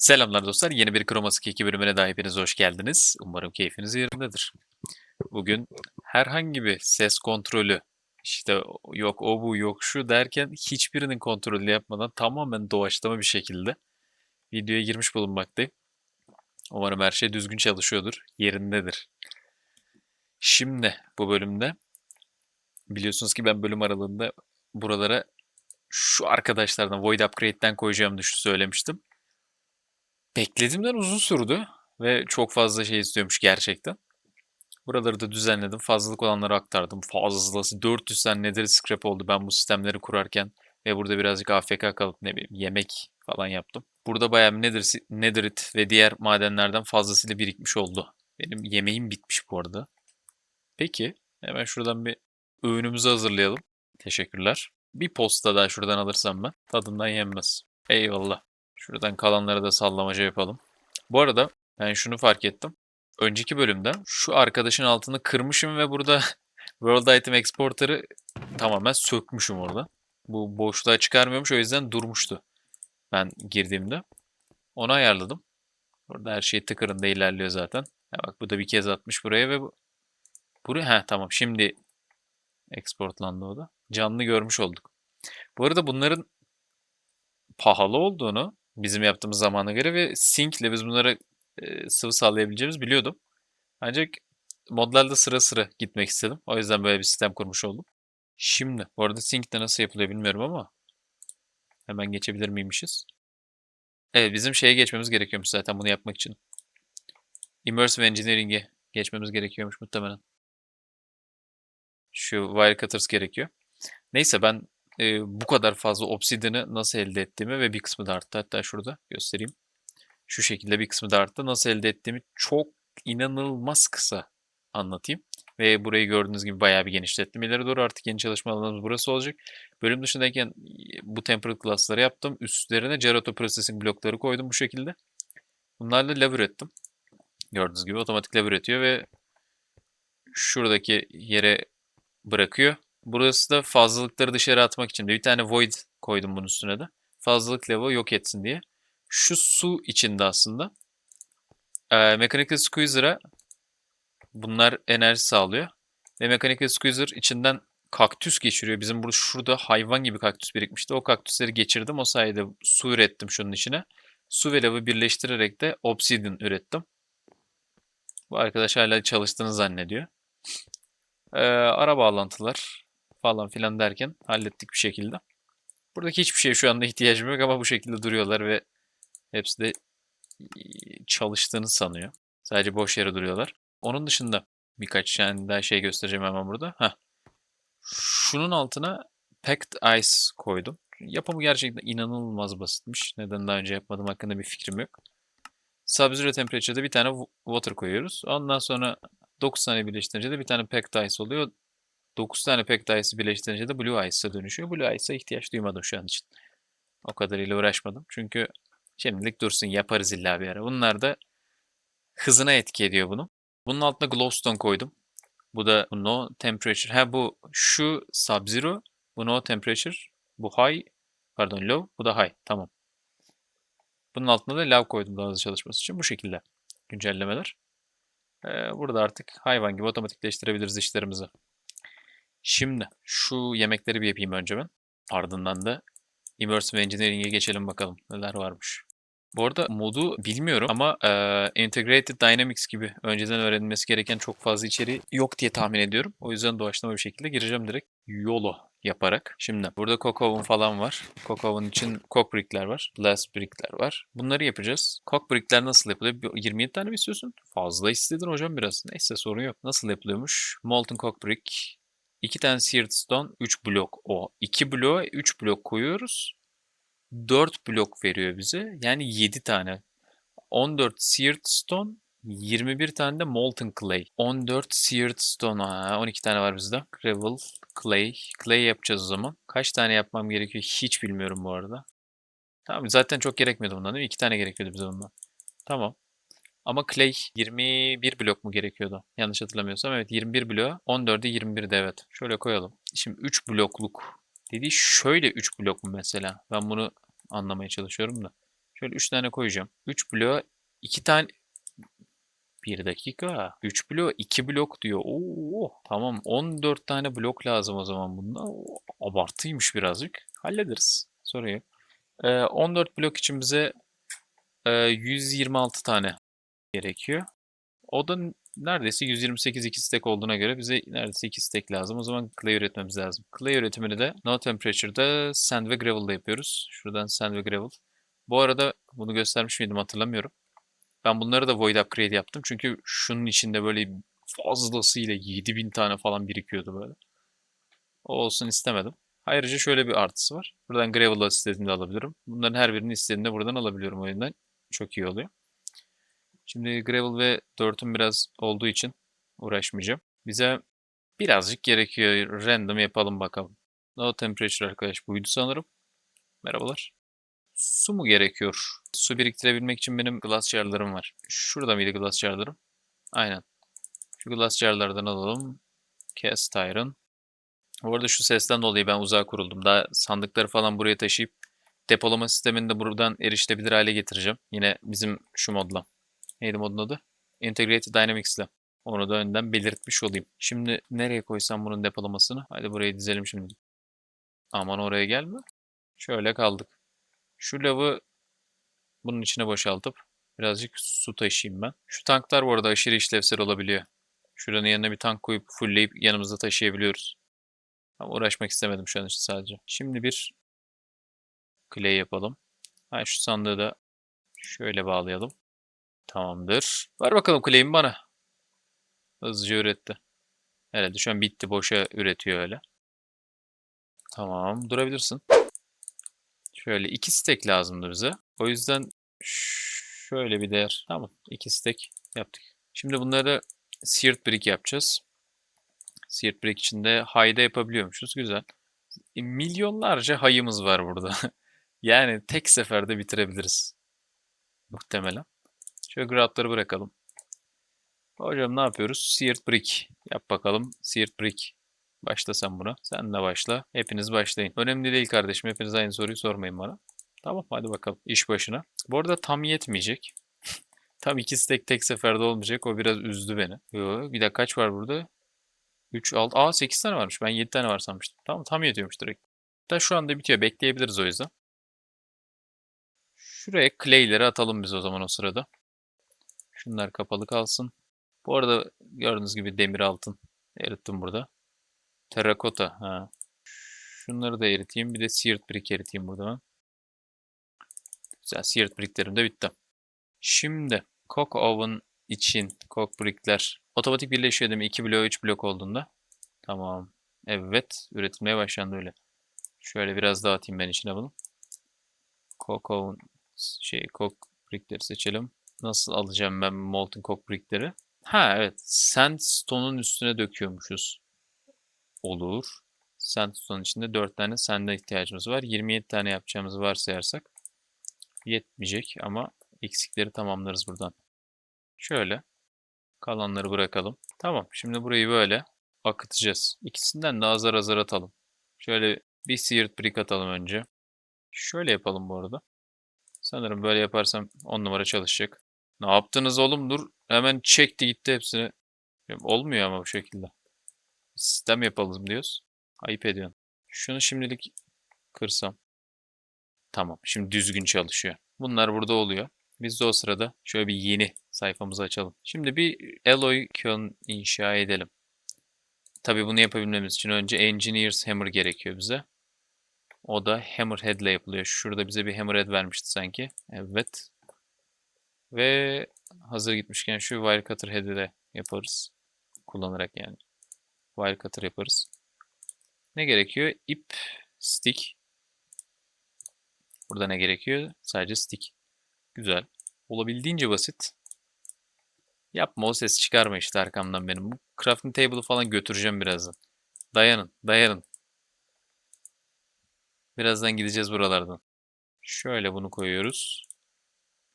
Selamlar dostlar. Yeni bir Chromask 2 bölümüne daha hepiniz hoş geldiniz. Umarım keyfiniz yerindedir. Bugün herhangi bir ses kontrolü, işte yok o bu yok şu derken hiçbirinin kontrolünü yapmadan tamamen doğaçlama bir şekilde videoya girmiş bulunmaktayım. Umarım her şey düzgün çalışıyordur, yerindedir. Şimdi bu bölümde biliyorsunuz ki ben bölüm aralığında buralara şu arkadaşlardan Void Upgrade'den koyacağımı düşün söylemiştim. Beklediğimden uzun sürdü ve çok fazla şey istiyormuş gerçekten. Buraları da düzenledim. Fazlalık olanları aktardım. Fazlası 400 tane nether scrap oldu ben bu sistemleri kurarken. Ve burada birazcık AFK kalıp ne bileyim yemek falan yaptım. Burada bayağı nether, netherit ve diğer madenlerden fazlasıyla birikmiş oldu. Benim yemeğim bitmiş bu arada. Peki hemen şuradan bir öğünümüzü hazırlayalım. Teşekkürler. Bir posta daha şuradan alırsam ben tadından yenmez. Eyvallah. Şuradan kalanları da sallamaca yapalım. Bu arada ben şunu fark ettim. Önceki bölümde şu arkadaşın altını kırmışım ve burada World Item Exporter'ı tamamen sökmüşüm orada. Bu boşluğa çıkarmıyormuş o yüzden durmuştu. Ben girdiğimde. Onu ayarladım. Burada her şey tıkırında ilerliyor zaten. Ya bak bu da bir kez atmış buraya ve bu buraya ha tamam şimdi exportlandı o da. Canlı görmüş olduk. Bu arada bunların pahalı olduğunu bizim yaptığımız zamana göre ve sync ile biz bunları e, sıvı sağlayabileceğimizi biliyordum. Ancak modlarda sıra sıra gitmek istedim. O yüzden böyle bir sistem kurmuş oldum. Şimdi bu arada sync de nasıl yapılıyor bilmiyorum ama hemen geçebilir miymişiz? Evet bizim şeye geçmemiz gerekiyormuş zaten bunu yapmak için. Immersive Engineering'e geçmemiz gerekiyormuş muhtemelen. Şu wire cutters gerekiyor. Neyse ben e, bu kadar fazla obsidian'ı nasıl elde ettiğimi ve bir kısmı da arttı. Hatta şurada göstereyim. Şu şekilde bir kısmı da arttı. Nasıl elde ettiğimi çok inanılmaz kısa anlatayım. Ve burayı gördüğünüz gibi bayağı bir genişlettim. İleri doğru artık yeni çalışma alanımız burası olacak. Bölüm dışındayken bu temperate class'ları yaptım. Üstlerine Gerato Processing blokları koydum bu şekilde. Bunlarla lever ettim. Gördüğünüz gibi otomatik lever etiyor ve şuradaki yere bırakıyor. Burası da fazlalıkları dışarı atmak için bir tane void koydum bunun üstüne de. Fazlalık level yok etsin diye. Şu su içinde aslında. Ee, Mechanical Squeezer'a bunlar enerji sağlıyor. Ve Mechanical Squeezer içinden kaktüs geçiriyor. Bizim burada şurada hayvan gibi kaktüs birikmişti. O kaktüsleri geçirdim. O sayede su ürettim şunun içine. Su ve lavı birleştirerek de obsidian ürettim. Bu arkadaş hala çalıştığını zannediyor. Ee, ara bağlantılar falan filan derken hallettik bir şekilde. Buradaki hiçbir şeye şu anda ihtiyacım yok ama bu şekilde duruyorlar ve hepsi de çalıştığını sanıyor. Sadece boş yere duruyorlar. Onun dışında birkaç tane daha şey göstereceğim hemen burada. Heh. Şunun altına Packed Ice koydum. Yapımı gerçekten inanılmaz basitmiş. Neden daha önce yapmadım hakkında bir fikrim yok. Sub-Zero Temperature'da bir tane water koyuyoruz. Ondan sonra 9 tane birleştirince de bir tane Packed Ice oluyor. 9 tane Packed Ice'ı birleştirince de Blue Ice'a dönüşüyor. Blue Ice'a ihtiyaç duymadım şu an için. O kadarıyla uğraşmadım. Çünkü şimdilik dursun yaparız illa bir ara. Bunlar da hızına etki ediyor bunu. Bunun altına Glowstone koydum. Bu da no temperature. Ha bu şu Sub-Zero. Bu no temperature. Bu high. Pardon low. Bu da high. Tamam. Bunun altına da low koydum daha hızlı çalışması için. Bu şekilde güncellemeler. Ee, burada artık hayvan gibi otomatikleştirebiliriz işlerimizi. Şimdi şu yemekleri bir yapayım önce ben. Ardından da Immersive Engineering'e geçelim bakalım neler varmış. Bu arada modu bilmiyorum ama e, Integrated Dynamics gibi önceden öğrenilmesi gereken çok fazla içeriği yok diye tahmin ediyorum. O yüzden doğaçlama bir şekilde gireceğim direkt YOLO yaparak. Şimdi burada Cocoon falan var. Cocoon için Cock Brick'ler var. Blast Brick'ler var. Bunları yapacağız. Cock Brick'ler nasıl yapılıyor? 27 tane mi istiyorsun? Fazla istedin hocam biraz. Neyse sorun yok. Nasıl yapılıyormuş? Molten Cock Brick 2 tane Seared Stone, 3 blok o. 2 bloğa 3 blok koyuyoruz. 4 blok veriyor bize. Yani 7 tane. 14 Seared Stone, 21 tane de Molten Clay. 14 Seared Stone. Ha, 12 tane var bizde. Gravel, Clay. Clay yapacağız o zaman. Kaç tane yapmam gerekiyor hiç bilmiyorum bu arada. Tamam zaten çok gerekmiyordu bundan değil mi? 2 tane gerekiyordu bize bundan. Tamam. Ama Clay 21 blok mu gerekiyordu? Yanlış hatırlamıyorsam. Evet 21 blok. 14'e 21'de evet. Şöyle koyalım. Şimdi 3 blokluk dediği şöyle 3 blok mu mesela? Ben bunu anlamaya çalışıyorum da. Şöyle 3 tane koyacağım. 3 bloğa 2 tane... Bir dakika. 3 blok 2 blok diyor. Oo, tamam 14 tane blok lazım o zaman bunda. Oo, Abartıymış birazcık. Hallederiz. Sorun yok. Ee, 14 blok için bize e, 126 tane gerekiyor. O da neredeyse 128 2 stack olduğuna göre bize neredeyse 2 stack lazım. O zaman clay üretmemiz lazım. Clay üretimini de no temperature'da sand ve gravel'da yapıyoruz. Şuradan sand ve gravel. Bu arada bunu göstermiş miydim hatırlamıyorum. Ben bunları da void upgrade yaptım. Çünkü şunun içinde böyle fazlasıyla 7000 tane falan birikiyordu böyle. O olsun istemedim. Ayrıca şöyle bir artısı var. Buradan gravel'ı istediğimde alabilirim. Bunların her birini istediğimde buradan alabiliyorum o yüzden. Çok iyi oluyor. Şimdi gravel ve dirt'üm biraz olduğu için uğraşmayacağım. Bize birazcık gerekiyor. Random yapalım bakalım. No temperature arkadaş buydu sanırım. Merhabalar. Su mu gerekiyor? Su biriktirebilmek için benim glass jarlarım var. Şurada mıydı glass jarlarım? Aynen. Şu glass jarlardan alalım. Cast iron. Bu arada şu sesten dolayı ben uzağa kuruldum. Daha sandıkları falan buraya taşıyıp depolama sistemini de buradan erişilebilir hale getireceğim. Yine bizim şu modla. Neydi modun adı? Integrated Dynamics'le. Onu da önden belirtmiş olayım. Şimdi nereye koysam bunun depolamasını? Hadi buraya dizelim şimdi. Aman oraya gelme. Şöyle kaldık. Şu lavı bunun içine boşaltıp birazcık su taşıyayım ben. Şu tanklar bu arada aşırı işlevsel olabiliyor. Şuranın yanına bir tank koyup fullleyip yanımızda taşıyabiliyoruz. Ama uğraşmak istemedim şu an için sadece. Şimdi bir clay yapalım. Ha, şu sandığı da şöyle bağlayalım. Tamamdır. Ver bakalım clay'imi bana. Hızlıca üretti. Herhalde şu an bitti. Boşa üretiyor öyle. Tamam. Durabilirsin. Şöyle iki stack lazımdı bize. O yüzden şöyle bir değer. Tamam. iki stack yaptık. Şimdi bunları seared brick yapacağız. Seared brick içinde hayda yapabiliyormuşuz. Güzel. E, milyonlarca hayımız var burada. yani tek seferde bitirebiliriz. Muhtemelen. Şöyle groutları bırakalım. Hocam ne yapıyoruz? Seared brick. Yap bakalım. Seared brick. Başla sen buna. Sen de başla. Hepiniz başlayın. Önemli değil kardeşim. Hepiniz aynı soruyu sormayın bana. Tamam hadi bakalım. İş başına. Bu arada tam yetmeyecek. tam iki stack tek seferde olmayacak. O biraz üzdü beni. Yo, bir de kaç var burada? 3, 6. Aa 8 tane varmış. Ben 7 tane var sanmıştım. Tamam tam yetiyormuş direkt. Da şu anda bitiyor. Bekleyebiliriz o yüzden. Şuraya clay'leri atalım biz o zaman o sırada. Şunlar kapalı kalsın. Bu arada gördüğünüz gibi demir altın erittim burada. Terrakota. Ha. Şunları da eriteyim. Bir de seared brick eriteyim burada ben. Güzel. Seared bricklerim de bitti. Şimdi cook oven için cook brickler otomatik birleşiyor değil mi? 2 blok 3 blok olduğunda. Tamam. Evet. Üretilmeye başlandı öyle. Şöyle biraz daha atayım ben içine bunu. Cook oven şey cook brickleri seçelim. Nasıl alacağım ben molten cook brickleri? Ha evet. Sandstone'un üstüne döküyormuşuz. Olur. Sandstone içinde 4 tane sand'a ihtiyacımız var. 27 tane yapacağımızı varsayarsak yetmeyecek ama eksikleri tamamlarız buradan. Şöyle. Kalanları bırakalım. Tamam. Şimdi burayı böyle akıtacağız. İkisinden de azar azar atalım. Şöyle bir seared brick atalım önce. Şöyle yapalım bu arada. Sanırım böyle yaparsam 10 numara çalışacak. Ne yaptınız oğlum? Dur. Hemen çekti gitti hepsini. Olmuyor ama bu şekilde. Sistem yapalım diyoruz. Ayıp ediyorsun. Şunu şimdilik kırsam. Tamam. Şimdi düzgün çalışıyor. Bunlar burada oluyor. Biz de o sırada şöyle bir yeni sayfamızı açalım. Şimdi bir alloy kiln inşa edelim. Tabii bunu yapabilmemiz için önce Engineer's Hammer gerekiyor bize. O da Hammerhead ile yapılıyor. Şurada bize bir Hammerhead vermişti sanki. Evet. Ve hazır gitmişken şu wire cutter head'i de yaparız. Kullanarak yani. Wire cutter yaparız. Ne gerekiyor? İp, stick. Burada ne gerekiyor? Sadece stick. Güzel. Olabildiğince basit. Yapma o ses çıkarma işte arkamdan benim. Bu crafting table'ı falan götüreceğim birazdan. Dayanın, dayanın. Birazdan gideceğiz buralardan. Şöyle bunu koyuyoruz.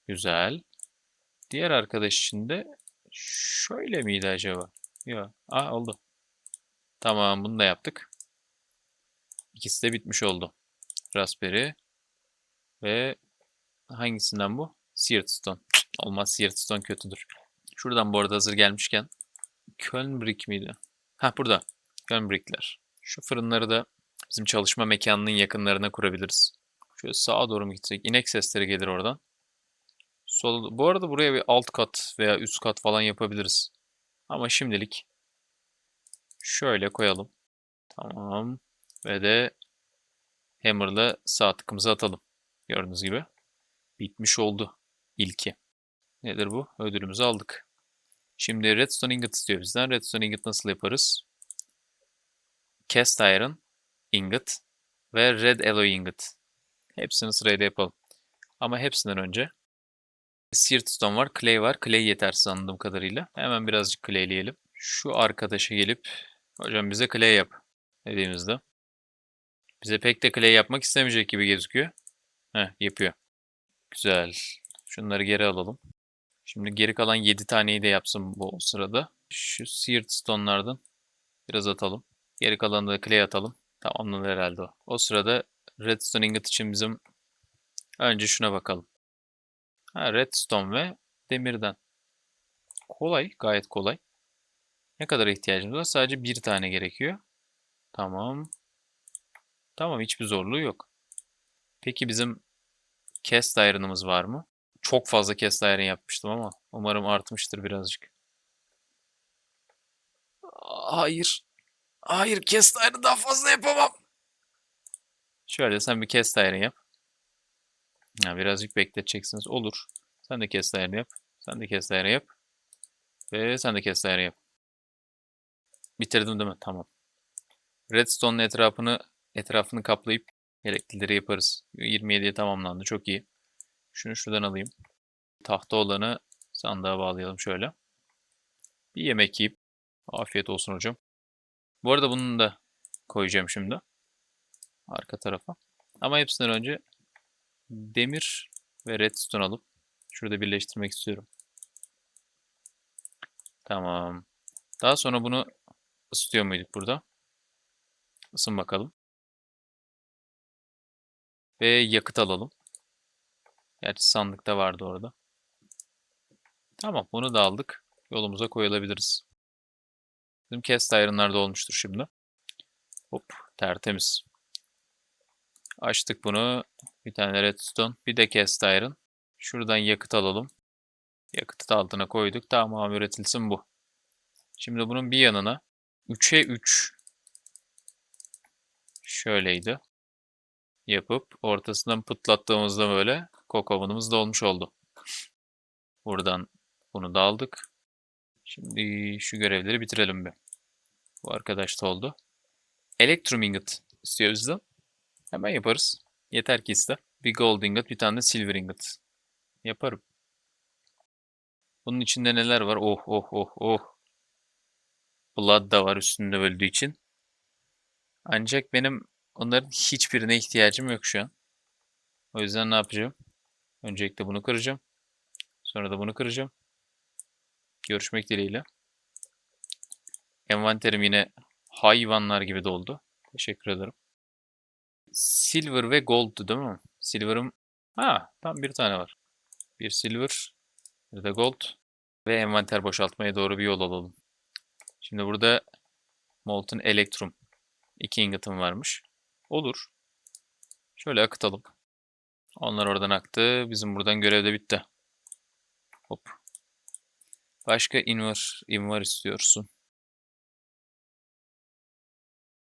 Güzel. Diğer arkadaş için de şöyle miydi acaba? Yok. Aa oldu. Tamam bunu da yaptık. İkisi de bitmiş oldu. Raspberry ve hangisinden bu? Seared Stone. Olmaz Seared Stone kötüdür. Şuradan bu arada hazır gelmişken Kölnbrick miydi? Ha burada. Kölnbrickler. Şu fırınları da bizim çalışma mekanının yakınlarına kurabiliriz. Şöyle sağa doğru mu gitsek? İnek sesleri gelir oradan. Sol, bu arada buraya bir alt kat veya üst kat falan yapabiliriz. Ama şimdilik şöyle koyalım. Tamam. Ve de hammer'la sağ tıkımızı atalım. Gördüğünüz gibi. Bitmiş oldu ilki. Nedir bu? Ödülümüzü aldık. Şimdi redstone ingot istiyor bizden. Redstone ingot nasıl yaparız? Cast iron ingot ve red alloy ingot. Hepsini sırayla yapalım. Ama hepsinden önce seared stone var, clay var. Clay yetersiz anladığım kadarıyla. Hemen birazcık clayleyelim. Şu arkadaşa gelip hocam bize clay yap dediğimizde bize pek de clay yapmak istemeyecek gibi gözüküyor. Heh, yapıyor. Güzel. Şunları geri alalım. Şimdi geri kalan 7 taneyi de yapsın bu sırada. Şu seared stone'lardan biraz atalım. Geri kalanı da clay atalım. Tamamlanır herhalde o. O sırada redstone ingot için bizim önce şuna bakalım. Ha, redstone ve demirden. Kolay, gayet kolay. Ne kadar ihtiyacımız var? Sadece bir tane gerekiyor. Tamam. Tamam, hiçbir zorluğu yok. Peki bizim cast iron'ımız var mı? Çok fazla cast iron yapmıştım ama umarım artmıştır birazcık. Hayır. Hayır, cast iron daha fazla yapamam. Şöyle sen bir cast iron yap. Ya birazcık bekleteceksiniz. Olur. Sen de cast iron yap. Sen de cast iron yap. Ve sen de cast iron yap. Bitirdim değil mi? Tamam. Redstone'un etrafını etrafını kaplayıp gereklileri yaparız. 27'ye tamamlandı. Çok iyi. Şunu şuradan alayım. Tahta olanı sandığa bağlayalım şöyle. Bir yemek yiyip afiyet olsun hocam. Bu arada bunu da koyacağım şimdi. Arka tarafa. Ama hepsinden önce demir ve redstone alıp şurada birleştirmek istiyorum. Tamam. Daha sonra bunu ısıtıyor muyduk burada? Isın bakalım. Ve yakıt alalım. Gerçi sandıkta vardı orada. Tamam bunu da aldık. Yolumuza koyulabiliriz. Bizim cast iron'lar da olmuştur şimdi. Hop tertemiz. Açtık bunu. Bir tane redstone. Bir de cast iron. Şuradan yakıt alalım. Yakıtı da altına koyduk. Tamam üretilsin bu. Şimdi bunun bir yanına 3'e 3 şöyleydi. Yapıp ortasından pıtlattığımızda böyle kokovunumuz da olmuş oldu. Buradan bunu da aldık. Şimdi şu görevleri bitirelim bir. Bu arkadaş da oldu. Electrum ingot istiyor bizden. Hemen yaparız. Yeter ki iste. Bir gold ingot, bir tane de silver ingot. Yaparım. Bunun içinde neler var? Oh oh oh oh. Blood da var üstünde öldüğü için. Ancak benim onların hiçbirine ihtiyacım yok şu an. O yüzden ne yapacağım? Öncelikle bunu kıracağım. Sonra da bunu kıracağım. Görüşmek dileğiyle. Envanterim yine hayvanlar gibi doldu. Teşekkür ederim. Silver ve gold'du değil mi? Silver'ım... Ha, tam bir tane var. Bir silver, bir de gold. Ve envanter boşaltmaya doğru bir yol alalım. Şimdi burada Molten Electrum. iki ingot'um varmış. Olur. Şöyle akıtalım. Onlar oradan aktı. Bizim buradan görev de bitti. Hop. Başka invar, invar istiyorsun.